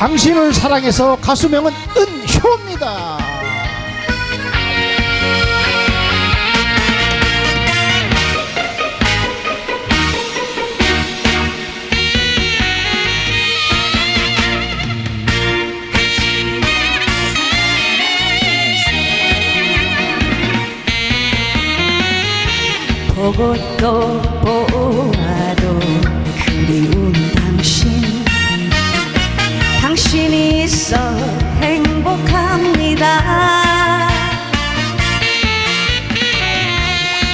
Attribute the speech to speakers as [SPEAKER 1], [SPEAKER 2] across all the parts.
[SPEAKER 1] 당신을 사랑해서 가수명은 은효입니다.
[SPEAKER 2] 보고 또 보아도 그리운 있어 행복합니다.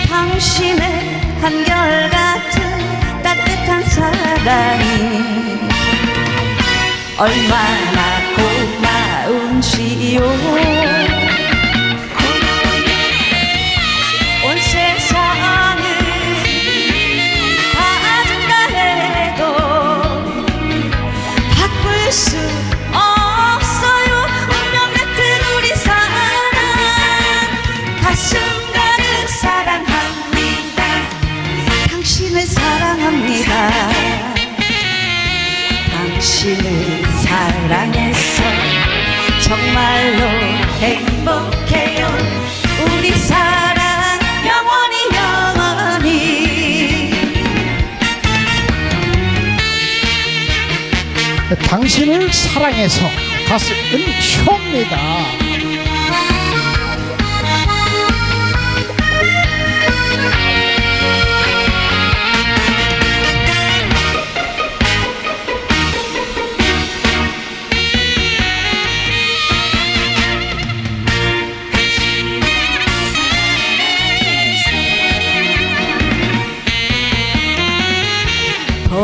[SPEAKER 2] 당신의 한결같은 따뜻한 사랑이 얼마나 고마운지요 사랑합니다. 당신을 사랑해서 정말로 행복해요. 우리 사랑 영원히 영원히.
[SPEAKER 1] 당신을 사랑해서 가수 은효입니다.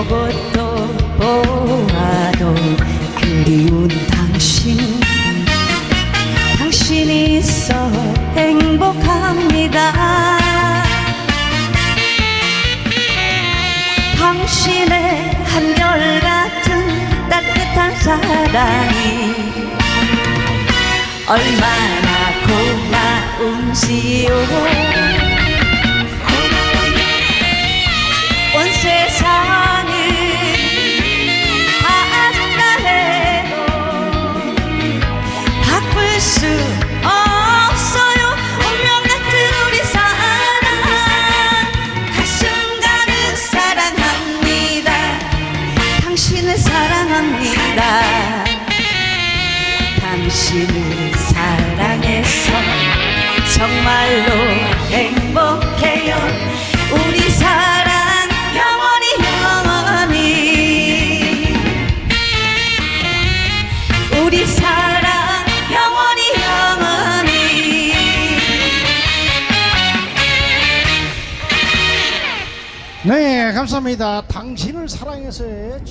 [SPEAKER 2] 보고 또 보아도 그리운 당신. 당신이 있어 행복합니다. 당신의 한결같은 따뜻한 사랑이 얼마나 고마운지요. 온 세상
[SPEAKER 1] soon. 감사합니다. 당신을 사랑해서의